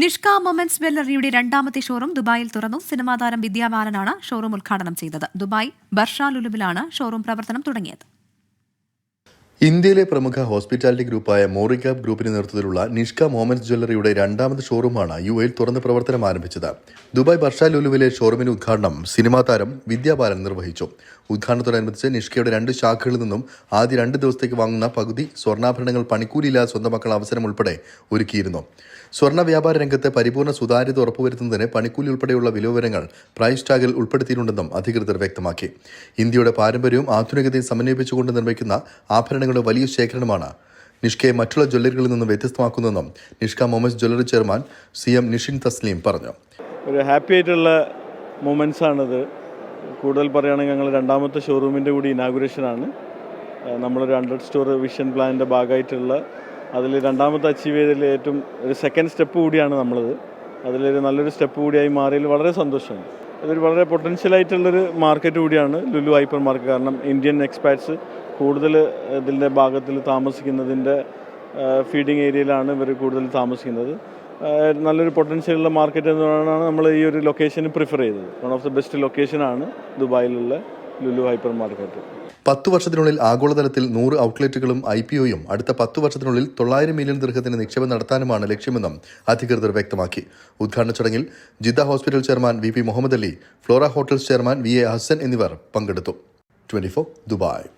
Nishka moments ജ്വല്ലറിയുടെ രണ്ടാമത്തെ showroom ദുബായിൽ തുറന്നു. സിനിമാ താരം വിദ്യാബാലനാണ് ഷോറൂം ഉദ്ഘാടനം ചെയ്തത്. ദുബായ് ബർഷ ലുലുവിലാണ് ഷോറൂം പ്രവർത്തനം തുടങ്ങിയത്. ഇന്ത്യയിലെ പ്രമുഖ ഹോസ്പിറ്റാലിറ്റി ഗ്രൂപ്പായ മോറിക്യാബ് ഗ്രൂപ്പിന്റെ നേതൃത്വത്തിലുള്ള നിഷ്ക മോമൻസ് ജ്വല്ലറിയുടെ രണ്ടാമത് ഷോറൂമാണ് യു എയിൽ തുറന്ന് പ്രവർത്തനം ആരംഭിച്ചത്. ദുബായ് ബർഷ ലുലുവിലെ ഷോറൂമിന്റെ ഉദ്ഘാടനം സിനിമാ താരം വിദ്യാബാലൻ നിർവഹിച്ചു. ഉദ്ഘാടനത്തോടനുബന്ധിച്ച് നിഷ്കയുടെ രണ്ട് ശാഖകളിൽ നിന്നും ആദ്യ രണ്ട് ദിവസത്തേക്ക് വാങ്ങുന്ന പകുതി സ്വർണാഭരണങ്ങൾ പണിക്കൂലിയില്ലാതെ സ്വന്തമാക്കാൻ അവസരം ഉൾപ്പെടെ ഒരുക്കിയിരുന്നു. സ്വർണ വ്യാപാര രംഗത്ത് പരിപൂർണ സുതാര്യത ഉറപ്പുവരുത്തുന്നതിന് പണിക്കൂലി ഉൾപ്പെടെയുള്ള വിലവരങ്ങൾ പ്രൈസ് ടാഗിൽ ഉൾപ്പെടുത്തിയിട്ടുണ്ടെന്നും അധികൃതർ വ്യക്തമാക്കി. ഇന്ത്യയുടെ പാരമ്പര്യവും ആധുനികതയും സമന്വയിപ്പിച്ചുകൊണ്ട് നിർമ്മിക്കുന്ന ആഭരണങ്ങളുടെ വലിയ ശേഖരണമാണ്. നിഷ്കയെ മറ്റുള്ള ജ്വല്ലറികളിൽ നിന്നും വ്യത്യസ്തമാക്കുന്നതെന്നും Nishka moments jewellery chairman C M Nishin Thasleem പറഞ്ഞു. ഒരു ഹാപ്പി ആയിട്ടുള്ള മൊമെൻസ് ആണിത്. കൂടുതൽ പറയുകയാണെങ്കിൽ ഞങ്ങൾ രണ്ടാമത്തെ ഷോറൂമിന്റെ കൂടി ഇനാഗുറേഷനാണ് നമ്മളൊരു ഹൺഡ്രഡ് സ്റ്റോർ വിഷൻ പ്ലാനിന്റെ ഭാഗമായിട്ടുള്ള അതിൽ രണ്ടാമത്തെ അച്ചീവ് ചെയ്തതിൽ ഏറ്റവും ഒരു സെക്കൻഡ് സ്റ്റെപ്പ് കൂടിയാണ് നമ്മളത്. അതിലൊരു നല്ലൊരു സ്റ്റെപ്പ് കൂടിയായി മാറിയതിൽ വളരെ സന്തോഷമാണ് ഇതൊരു വളരെ പൊട്ടൻഷ്യൽ ആയിട്ടുള്ളൊരു മാർക്കറ്റ് കൂടിയാണ് ലുലു ഹൈപ്പർ മാർക്കറ്റ് കാരണം ഇന്ത്യൻ എക്സ്പാറ്റ്സ് കൂടുതൽ ഇതിന്റെ ഭാഗത്തിൽ താമസിക്കുന്നതിന്റെ ഫീഡിങ് ഏരിയയിലാണ് ഇവർ കൂടുതൽ താമസിക്കുന്നത്. നല്ലൊരു പൊട്ടൻഷ്യലുള്ള മാർക്കറ്റ് എന്നതാണ് നമ്മൾ ഈ ഒരു ലൊക്കേഷന് പ്രിഫർ ചെയ്തത്. വൺ ഓഫ് ദി ബെസ്റ്റ് ലൊക്കേഷനാണ് ദുബായിലുള്ള ലുലു ഹൈപ്പർ മാർക്കറ്റ്. പത്ത് വർഷത്തിനുള്ളിൽ ആഗോളതലത്തിൽ നൂറ് ഔട്ട്ലെറ്റുകളും ഐ പി ഒയും അടുത്ത പത്ത് വർഷത്തിനുള്ളിൽ തൊള്ളായിരം മില്യൺ ദീർഘത്തിന് നിക്ഷേപം നടത്താനുമാണ് ലക്ഷ്യമെന്നും അധികൃതർ വ്യക്തമാക്കി. ഉദ്ഘാടന ചടങ്ങിൽ Jeddah hospital chairman V P Muhammad Ali Flora hotels chairman V A Hasan എന്നിവർ പങ്കെടുത്തു. Twenty Dubai.